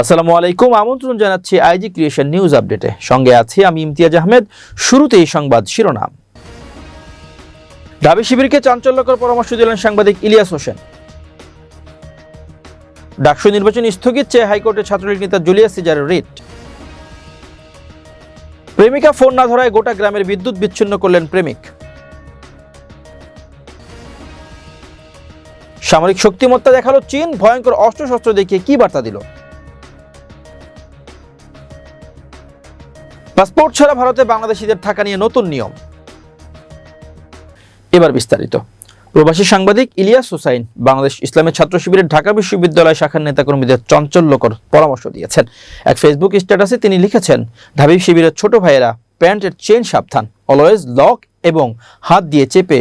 আসসালামু আলাইকুম। আমন্ত্রণ জানাচ্ছি আইজি ক্রিয়েশন নিউজ আপডেটে। সঙ্গে আছি আমি ইমতিয়াজ আহমেদ। শুরুতেই সংবাদ শিরোনাম। ঢাবি শিবিরকে চাঞ্চল্যকর পরামর্শ দিলেন সাংবাদিক ইলিয়াস হোসেন। ডাকসু নির্বাচন স্থগিত চেয়ে হাইকোর্টের ছাত্রলীগ নেতা জুলিয়াস সিজারের রিট। প্রেমিকা ফোন না ধরায় গোটা গ্রামের বিদ্যুৎ বিচ্ছিন্ন করলেন প্রেমিক। সামরিক শক্তিমত্তা দেখাল চীন। ভয়ঙ্কর অস্ত্রশস্ত্র দেখিয়ে কি বার্তা দিল? পাসপোর্ট ছাড়া ভারতে বাংলাদেশিদের থাকা নিয়ে নতুন নিয়ম। এবার বিস্তারিত। প্রবাসী সাংবাদিক ইলিয়াস হুসাইন বাংলাদেশ ইসলামের ছাত্র শিবিরের ঢাকা বিশ্ববিদ্যালয় শাখার নেতাকর্মীদের চঞ্চল্যকর পরামর্শ দিয়েছেন। এক ফেসবুক স্ট্যাটাসে তিনি লিখেছেন ঢাবি শিবিরের ছোট ভাইয়েরা প্যান্টের চেন সাবধান, অলওয়েজ লক এবং হাত দিয়ে চেপে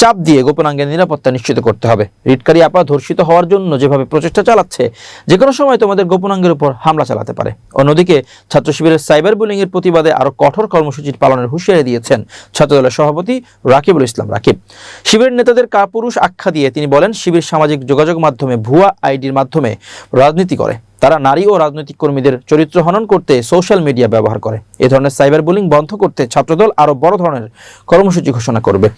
চাপ দিয়ে গোপনাঙ্গের নিরাপত্তা নিশ্চিত করতে হবে। রিটকারী আপা ধর্ষিত হওয়ার জন্য যেভাবে প্রচেষ্টা চালাচ্ছে যে কোনো সময় তোমাদের গোপনাঙ্গের উপর হামলা চালাতে পারে। অন্যদিকে, ছাত্র শিবিরের সাইবার বুলিং এর প্রতিবাদে আরও কঠোর কর্মসূচির পালনের হুঁশিয়ারি দিয়েছেন ছাত্রদলের সভাপতি রাকিবুল ইসলাম রাকিব। শিবিরের নেতাদের কাপুরুষ আখ্যা দিয়ে তিনি বলেন, শিবির সামাজিক যোগাযোগ মাধ্যমে ভুয়া আইডির মাধ্যমে রাজনীতি করে। তারা নারী ও রাজনৈতিক কর্মীদের চরিত্র হনন করতে সোশ্যাল মিডিয়া ব্যবহার করে। এ ধরনের সাইবার বুলিং বন্ধ করতে ছাত্রদল আরও বড় ধরনের কর্মসূচি ঘোষণা করবে।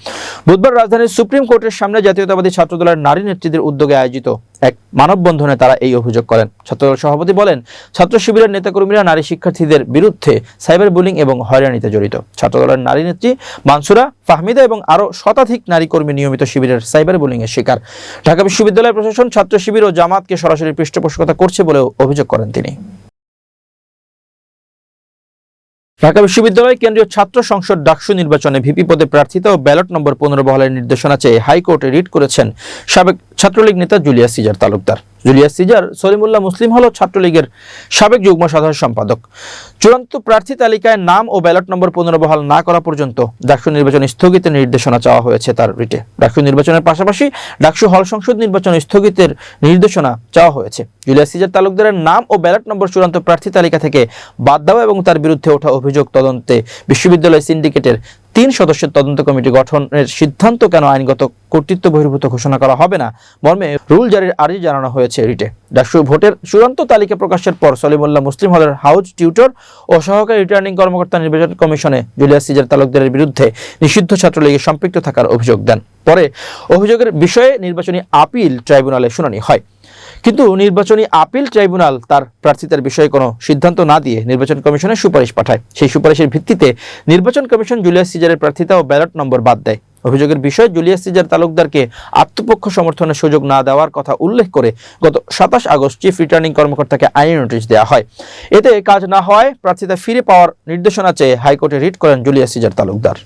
বুধবার রাজধানীর সুপ্রিম কোর্টের সামনে জাতীয়তাবাদী ছাত্রদলের নারী নেত্রীদের উদ্যোগে আয়োজিত এক মানববন্ধনে তারা এই অভিযোগ করেন। ছাত্রদল সভাপতি বলেন, ছাত্র শিবিরের নেতাকর্মীরা নারী শিক্ষার্থীদের বিরুদ্ধে সাইবার বুলিং এবং হয়রানিতে জড়িত। ছাত্রদলের নারী নেত্রী মানসুরা, ফাহমিদা এবং আরও শতাধিক নারী কর্মী নিয়মিত শিবিরের সাইবার বুলিং এর শিকার। ঢাকা বিশ্ববিদ্যালয় প্রশাসন ছাত্র শিবির ও জামাতকে সরাসরি পৃষ্ঠপোষকতা করছে বলেও অভিযোগ করেন তিনি। ঢাকা বিশ্ববিদ্যালয় কেন্দ্রীয় ছাত্র সংসদ ডাকসু নির্বাচনে ভিপি পদে প্রার্থিতা ও ব্যালট নম্বর পনেরো নির্দেশনা চেয়ে হাইকোর্টে রিট করেছেন সাবেক ছাত্রলীগ নেতা Julia Caesar Talukdar. Julius Caesar, Salimullah Muslim hall ছাত্রলীগের সাবেক যুগ্ম সাধারণ সম্পাদক। চূড়ান্ত প্রার্থী তালিকায় নাম ও ব্যালট নম্বর পনেরো বহাল না করা পর্যন্ত ডাকসু নির্বাচন স্থগিতের নির্দেশনা চাওয়া হয়েছে তার রিটে। ডাকসু নির্বাচনের পাশাপাশি ডাকসু হল সংসদ নির্বাচন স্থগিতের নির্দেশনা চাওয়া হয়েছে। জুলিয়াস সিজার তালুকদারের নাম ও ব্যালট নম্বর চূড়ান্ত প্রার্থী তালিকা থেকে বাদ দেওয়া এবং তার বিরুদ্ধে ওঠা অভিযোগ তদন্তে বিশ্ববিদ্যালয় সিন্ডিকেটের তিন সদস্যের তদন্ত কমিটি গঠনের সিদ্ধান্ত কেন আইনগত কর্তৃত্ব বহির্ভূত ঘোষণা করা হবে না? মর্মে রুল জারির আর্জি জানানো হয়েছে রিটে। ডাকসু ভোটের চূড়ান্ত তালিকা প্রকাশের পর সলিমুল্লাহ মুসলিম হলের হাউস টিউটর ও সহকারী রিটার্নিং কর্মকর্তা নির্বাচন কমিশনে জুলিয়াস সিজার তালুকদারের বিরুদ্ধে নিষিদ্ধ ছাত্রলীগে সম্পৃক্ত থাকার অভিযোগ দেন। পরে অভিযোগের বিষয়ে নির্বাচনী আপিল ট্রাইব্যুনালে শুনানি হয়। কিন্তু নির্বাচনী আপিল ট্রাইব্যুনাল তার প্রার্থিতার বিষয়ে কোনো সিদ্ধান্ত না দিয়ে নির্বাচন কমিশনের সুপারিশ পাঠায়। সেই সুপারিশের ভিত্তিতে নির্বাচন কমিশন জুলিয়াস সিজারের প্রার্থিতা ও ব্যালট নম্বর বাদ দেয়। অভিযোগের বিষয়ে জুলিয়াস সিজার তালুকদারকে আত্মপক্ষ সমর্থনের সুযোগ না দেওয়ার কথা উল্লেখ করে গত সাতাশ আগস্ট চিফ রিটার্নিং কর্মকর্তাকে আইনি নোটিশ দেওয়া হয়। এতে কাজ না হওয়ায় প্রার্থিতা ফিরে পাওয়ার নির্দেশনা চেয়ে হাইকোর্টে রিট করেন জুলিয়াস সিজার তালুকদার।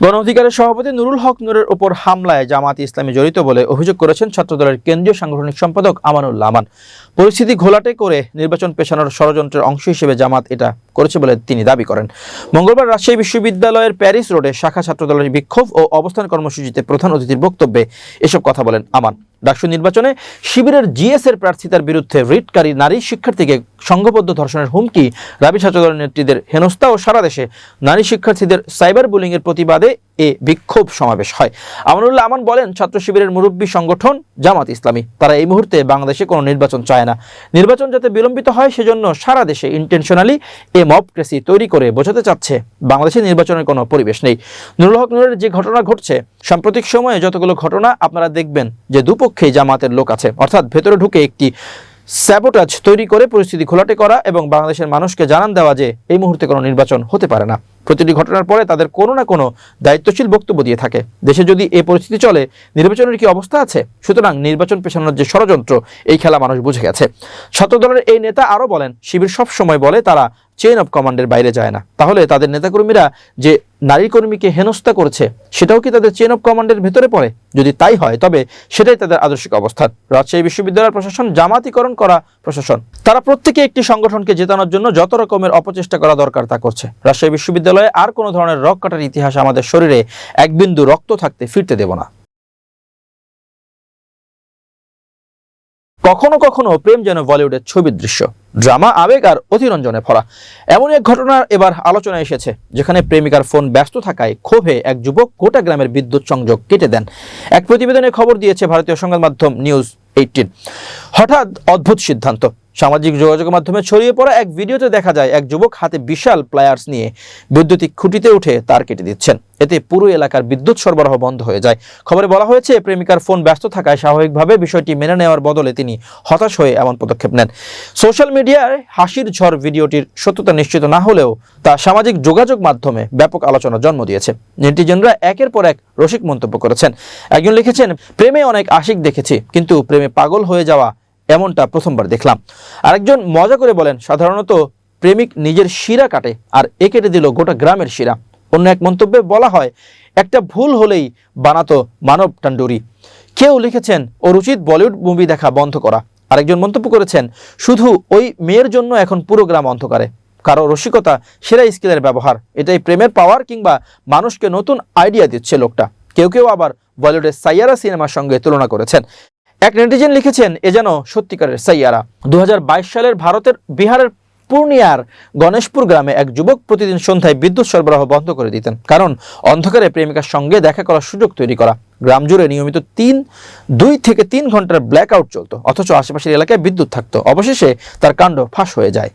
গণ অধিকারের সভাপতি নুরুল হক নুরের ওপর হামলায় জামাত ইসলামী জড়িত বলে অভিযোগ করেছেন ছাত্রদলের কেন্দ্রীয় সাংগঠনিক সম্পাদক আমানুল্লাহ আমান। পরিস্থিতি ঘোলাটে করে নির্বাচন পেছানোর ষড়যন্ত্রের অংশ হিসেবে জামাত এটা করেছে বলে তিনি দাবি করেন। মঙ্গলবার রাজশাহী বিশ্ববিদ্যালয়ের প্যারিস রোডে শাখা ছাত্রদলের বিক্ষোভ ও অবস্থান কর্মসূচিতে প্রধান অতিথির বক্তব্যে এসব কথা বলেন আমান। ডাকসু নির্বাচনে শিবিরের জিএস এর প্রার্থিতার বিরুদ্ধে রিটকারী নারী শিক্ষার্থীকে সংঘবদ্ধ ধর্ষণের হুমকি। রাবি ছাত্রদলের নেত্রীদের হেনস্থা ও সারা দেশে নারী শিক্ষার্থীদের সাইবার বুলিং এর প্রতিবাদে এ বিক্ষোভ সমাবেশ হয়। আমানুল্লাহ আমান বলেন, ছাত্র শিবিরের মুরব্বী সংগঠন জামাত ইসলামী। তারা এই মুহূর্তে বাংলাদেশে কোনো নির্বাচন চায় না। নির্বাচন যাতে বিলম্বিত হয়, সেজন্য সারা দেশে ইন্টেনশনালি এ মবক্রেসি তৈরি করে বোঝাতে চাচ্ছে, বাংলাদেশে নির্বাচনের কোনো পরিবেশ নেই। নুরুল হক নুরের যে ঘটনা ঘটছে, সাম্প্রতিক সময়ে যতগুলো ঘটনা আপনারা দেখবেন, যে দুপক্ষেই জামাতের লোক আছে, অর্থাৎ ভেতরে ঢুকে একটি স্যাবোটাজ তৈরি করে পরিস্থিতি ঘোলাটে করা এবং বাংলাদেশের মানুষকে জানান দেওয়া যে, এই মুহূর্তে কোনো নির্বাচন হতে পারে না। প্রতিটি ঘটনার পরে তাদের কোনো না কোনো দায়িত্বশীল বক্তব্য দিয়ে থাকে। দেশে যদি এই পরিস্থিতি চলে, নির্বাচনের কি অবস্থা আছে? সুতরাং নির্বাচন পেছানোর যে ষড়যন্ত্র, এই খেলা মানুষ বুঝে গেছে। ছাত্রদলের এই নেতা আরও বলেন, শিবির সব সময় বলে তারা চেইন অফ কমান্ডের বাইরে যায় না। তাহলে তাদের নেতাকর্মীরা যে নারী কর্মীকে হেনস্থা করেছে, সেটাও কি তাদের চেইন অফ কমান্ডের ভেতরে পড়ে? যদি তাই হয়, তবে সেটাই তাদের আদর্শিক অবস্থান। রাজশাহী বিশ্ববিদ্যালয়ের প্রশাসন জামাতিকরণ করা প্রশাসন। তারা প্রত্যেকে একটি সংগঠনকে জেতানোর জন্য যত রকমের অপচেষ্টা করা দরকার তা করছে। রাজশাহী বিশ্ববিদ্যালয়ে আর কোনো ধরনের রক কাটার ইতিহাস আমাদের শরীরে এক বিন্দু রক্ত থাকতে ফিরতে দেব না। কখনো কখনো প্রেম যেন বলিউডের ছবির দৃশ্য, ড্রামা, আবেগ আর অতিরঞ্জনে ভরা। এমন এক ঘটনার এবার আলোচনা এসেছে, যেখানে প্রেমিকার ফোন ব্যস্ত থাকায় ক্ষোভে এক যুবক গোটা গ্রামের বিদ্যুৎ সংযোগ কেটে দেন। এক প্রতিবেদনে খবর দিয়েছে ভারতীয় সংবাদ মাধ্যম নিউজ এইটিন হঠাৎ অদ্ভুত সিদ্ধান্ত সামাজিক যোগাযোগ মাধ্যমে ছড়িয়ে পড়া এক ভিডিওতে দেখা যায় এক যুবক হাতে বিশাল প্লায়ার্স নিয়ে বৈদ্যুতিক খুঁটিতে উঠে তার কেটে দিচ্ছেন। এতে পুরো এলাকার বিদ্যুৎ সরবরাহ বন্ধ হয়ে যায়। খবরে বলা হয়েছে, প্রেমিকার ফোন ব্যস্ত থাকায় স্বাভাবিকভাবে বিষয়টি মেনে নেওয়ার বদলে তিনি হতাশ হয়ে এমন পদক্ষেপ নেন। সোশ্যাল মিডিয়ায় হাসির ঝড় ভিডিওটির সত্যতা নিশ্চিত না হলেও তা সামাজিক যোগাযোগ মাধ্যমে ব্যাপক আলোচনার জন্ম দিয়েছে। নেটিজেনরা একের পর এক রসিক মন্তব্য করেছেন। একজন লিখেছেন, প্রেমে অনেক আশিক দেখেছি, কিন্তু প্রেমে পাগল হয়ে যাওয়া এমনটা প্রথমবার দেখলাম। আরেকজন মজা করে বলেন, সাধারণত প্রেমিক নিজের শিরা কাটে আর এ কেটে দিল গোটা গ্রামের শিরা। অন্য এক মন্তব্যে বলা হয়, একটা ভুল হলেই বানাতো মানব টান্ডুরি কেউ লিখেছেন ওর উচিত বলিউড মুভি দেখা বন্ধ করা। আরেকজন মন্তব্য করেছেন, শুধু ওই মেয়ের জন্য এখন পুরো গ্রাম অন্ধকারে। কারও রসিকতা সেরা স্কিলের ব্যবহার। এটাই প্রেমের পাওয়ার কিংবা মানুষকে নতুন আইডিয়া দিচ্ছে লোকটা। কেউ কেউ আবার বলিউডের সাইয়ারা সিনেমার সঙ্গে তুলনা করেছেন। এক নেটিজেন লিখেছেন, এ যেন সত্যিকারের সাইয়ারা। দুহাজার বাইশ সালের ভারতের বিহারের পূর্ণিয়ার গণেশপুর গ্রামে এক যুবক প্রতিদিন সন্ধ্যায় বিদ্যুৎ সরবরাহ বন্ধ করে দিতেন। কারণ, অন্ধকারে প্রেমিকার সঙ্গে দেখা করার সুযোগ তৈরি করা। গ্রাম জুড়ে নিয়মিত তিন, দুই থেকে তিন ঘণ্টার ব্ল্যাক আউট চলত, অথচ আশেপাশের এলাকায় বিদ্যুৎ থাকতো। অবশেষে তার কাণ্ড ফাঁস হয়ে যায়।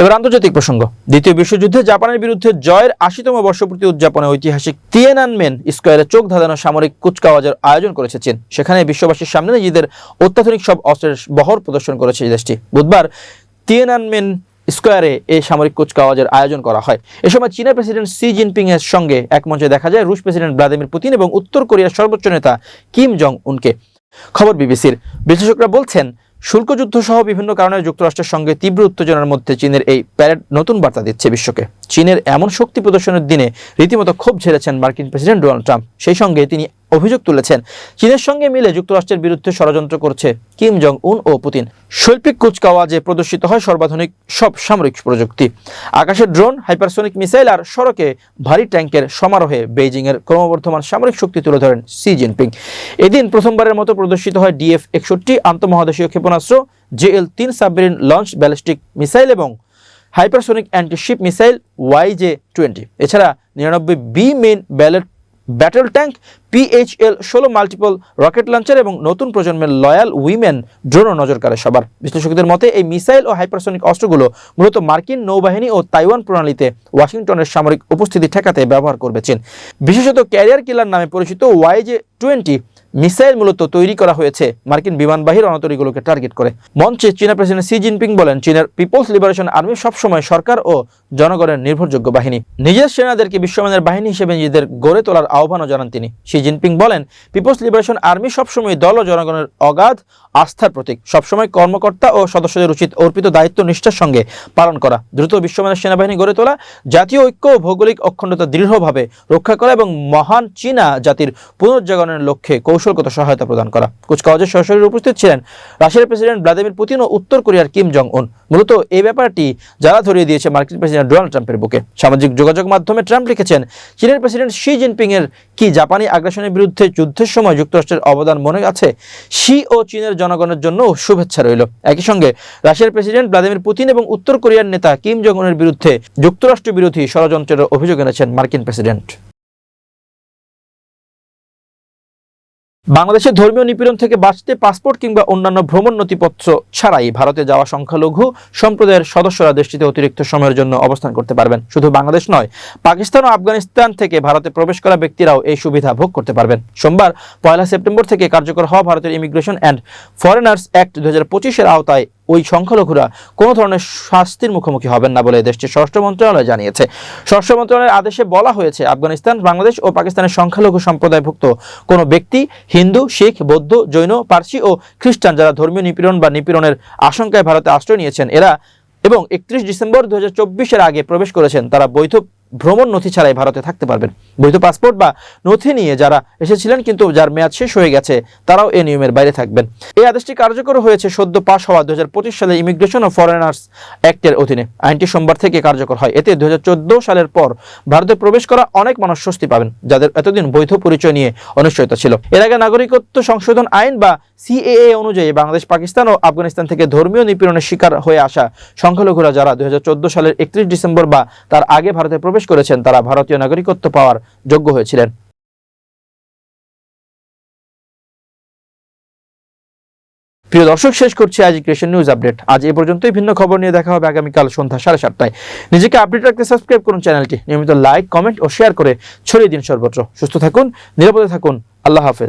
এবার আন্তর্জাতিক প্রসঙ্গ। দ্বিতীয় বিশ্বযুদ্ধে জাপানের বিরুদ্ধে জয়ের আশিতম বর্ষপূর্তি উদযাপনে ঐতিহাসিক তিয়েনানমেন স্কোয়ারে চোখ ধাঁধানো সামরিক কুচকাওয়াজের আয়োজন করেছে চীন। সেখানে বিশ্ববাসীর সামনে নিজেদের অত্যাধুনিক সব অস্ত্রের বহর প্রদর্শন করেছে দেশটি। বুধবার তিয়েনানমেন স্কোয়ারে এই সামরিক কুচকাওয়াজের আয়োজন করা হয়। এ সময় চীনের প্রেসিডেন্ট সি জিনপিং এর সঙ্গে এক মঞ্চে দেখা যায় রুশ প্রেসিডেন্ট ভ্লাদিমির পুতিন এবং উত্তর কোরিয়ার সর্বোচ্চ নেতা কিম জং উনকে। খবর বিবিসির। বিশ্লেষকরা বলছেন শুল্কযুদ্ধ সহ বিভিন্ন কারণে যুক্তরাষ্ট্রের সঙ্গে তীব্র উত্তেজনার মধ্যে চীনের এই প্যারেড নতুন বার্তা দিচ্ছে বিশ্বকে। চীনের এমন শক্তি প্রদর্শনের দিনে রীতিমতো ক্ষোভ ঝেড়েছেন মার্কিন প্রেসিডেন্ট ডোনাল্ড ট্রাম্প। সেই সঙ্গে তিনি অভিযোগ তুলেছেন। চীনের সঙ্গে মিলে যুক্তরাষ্ট্রের বিরুদ্ধে ষড়যন্ত্র করছে কিম জং উন ও পুতিন। শৈল্পিক কুচকাওয়াজে প্রদর্শিত হয় সর্বাধুনিক সব সামরিক প্রযুক্তি। আকাশের ড্রোন, হাইপারসোনিক মিসাইল আর সড়কে ভারী ট্যাঙ্কের সমারোহে বেইজিংয়ের ক্রমবর্ধমান সামরিক শক্তি তুলে ধরেন সি জিনপিং। এদিন প্রথমবারের মতো প্রদর্শিত হয় ডিএফ একষট্টি আন্তঃমহাদেশীয় ক্ষেপণাস্ত্র জেএল তিন সাবমেরিন লঞ্চ, ব্যালিস্টিক মিসাইল এবং hypersonic antiship missile YJ twenty. এছাড়া নিরানব্বই B main ballot battle tank PHL ষোলো মাল্টিপল রকেট লঞ্চার এবং নতুন প্রজন্মের লয়াল উইমেন ড্রোনও নজর কাড়ে সবার। বিশ্লেষকদের মতে, এই মিসাইল ও হাইপারসনিক অস্ত্রগুলো মূলত মার্কিন নৌবাহিনী ও তাইওয়ান প্রণালীতে ওয়াশিংটনের সামরিক উপস্থিতি ঠেকাতে ব্যবহার করবে চীন। বিশেষত ক্যারিয়ার কিলার নামে পরিচিত ওয়াইজে টোয়েন্টি মিসাইল মূলত তৈরি করা হয়েছে মার্কিন বিমানবাহী রণতরীগুলোকে টার্গেট করে। মঞ্চে চীনা প্রেসিডেন্ট সি জিনপিং বলেন, চীনের পিপলস লিবারেশন আর্মি সবসময় সরকার ও জনগণের নির্ভরযোগ্য বাহিনী। নিজের সেনাদেরকে বিশ্বমানের বাহিনী হিসেবে নিজেদের গড়ে তোলার আহ্বানও জানান তিনি। শি জিনপিং বলেন, পিপলস লিবারেশন আর্মি সবসময় দল ও জনগণের অগাধ আস্থার প্রতীক। সবসময় কর্মকর্তা ও সদস্যদের উচিত অর্পিত দায়িত্ব নিষ্ঠার সঙ্গে পালন করা। দ্রুত বিশ্বমানের সেনাবাহিনী গড়ে তোলা, জাতীয় ঐক্য ও ভৌগোলিক অখণ্ডতা দৃঢ়ভাবে রক্ষা করা এবং মহান চীনা জাতির পুনর্জাগরণের লক্ষ্যে কৌশলগত সহায়তা প্রদান করা। কুচকাওয়াজের সরাসরি উপস্থিত ছিলেন রাশিয়ার প্রেসিডেন্ট ভ্লাদিমির পুতিন ও উত্তর কোরিয়ার কিম জং উন মূলত এই ব্যাপারটি যারা ধরিয়ে দিয়েছে মার্কিন প্রেসিডেন্ট ডোনাল্ড ট্রাম্পের বুকে। সামাজিক যোগাযোগ মাধ্যমে ট্রাম্প লিখেছেন, চীনের প্রেসিডেন্ট শি জিনপিং এর কি জাপানি আগ্রাসনের বিরুদ্ধে যুদ্ধের সময় যুক্তরাষ্ট্রের অবদান মনে আছে? শি ও চীনের জনগণের জন্য শুভেচ্ছা রইল। একই সঙ্গে রাশিয়ার প্রেসিডেন্ট ভ্লাদিমির পুতিন এবং উত্তর কোরিয়ার নেতা কিম জং উনের বিরুদ্ধে যুক্তরাষ্ট্র বিরোধী ষড়যন্ত্রের অভিযোগ এনেছেন মার্কিন প্রেসিডেন্ট। বাংলাদেশের ধর্মীয় নিপীড়ন থেকে বাঁচতে পাসপোর্ট কিংবা অন্যান্য ভ্রমণ নথিপত্র ছাড়াই ভারতে যাওয়া সংখ্যালঘু সম্প্রদায়ের সদস্যরা দেশটিতে অতিরিক্ত সময়ের জন্য অবস্থান করতে পারবেন। শুধু বাংলাদেশ নয়, পাকিস্তান ও আফগানিস্তান থেকে ভারতে প্রবেশ করা ব্যক্তিরাও এই সুবিধা ভোগ করতে পারবেন। সোমবার, পয়লা সেপ্টেম্বর থেকে কার্যকর হওয়া ভারতের ইমিগ্রেশন অ্যান্ড ফরেনার্স অ্যাক্ট দু হাজার আওতায় ওই সংখ্যালঘুরা কোনো ধরনের শাস্তির মুখোমুখি হবেন না বলে দেশটির স্বরাষ্ট্র মন্ত্রণালয় জানিয়েছে। স্বরাষ্ট্র মন্ত্রণালয়ের আদেশে বলা হয়েছে, আফগানিস্তান, বাংলাদেশ ও পাকিস্তানের সংখ্যালঘু সম্প্রদায়ভুক্ত কোনো ব্যক্তি, হিন্দু, শিখ, বৌদ্ধ, জৈন, পার্সি ও খ্রিস্টান যারা ধর্মীয় নিপীড়ন বা নিপীড়নের আশঙ্কায় ভারতে আশ্রয় নিয়েছেন, এরা এবং একত্রিশ ডিসেম্বর দু হাজার আগে প্রবেশ করেছেন, তারা বৈধ ভ্রমণ নথি ছাড়াই ভারতে থাকতে পারবেন। বৈধ পাসপোর্ট বা নথি নিয়ে যারা এসেছিলেন কিন্তু যার মেয়াদ শেষ হয়ে গেছে, তারাও এই নিয়মের বাইরে থাকবেন। এই আদেশটি কার্যকর হয়েছে সদ্য পাশ হওয়া দুহাজার পঁচিশ সালে ইমিগ্রেশন ও ফরেনার্স অ্যাক্টের অধীনে। আইনটি সোমবার থেকে কার্যকর হয়। এতে দুই হাজার চোদ্দ সালের পর ভারতে প্রবেশ করা অনেক মানুষ স্বস্তি পাবেন, যাদের এতদিন বৈধ পরিচয় নিয়ে অনিশ্চয়তা ছিল। এর আগে নাগরিকত্ব সংশোধন আইন বা সিএএ অনুযায়ী বাংলাদেশ, পাকিস্তান ও আফগানিস্তান থেকে ধর্মীয় নিপীড়নের শিকার হয়ে আসা সংখ্যালঘুরা যারা দুই হাজার চোদ্দ সালের একত্রিশ ডিসেম্বর বা তার আগে ভারতে প্রবেশ করেছেন, তারা ভারতীয় নাগরিকত্ব পাওয়ার যোগ্য হয়েছিলেন। প্রিয় দর্শক, শেষ করছি আজ ক্রেশন নিউজ আপডেট আজ এ পর্যন্তই, ভিন্ন খবর নিয়ে দেখা হবে আগামীকাল সন্ধ্যা সাড়ে সাতটায়। নিজেকে আপডেট রাখতে সাবস্ক্রাইব করুন চ্যানেলটি। নিয়মিত লাইক, কমেন্ট ও শেয়ার করে ছড়িয়ে দিন সর্বত্র। সুস্থ থাকুন, নিরাপদে থাকুন। আল্লাহ হাফেজ।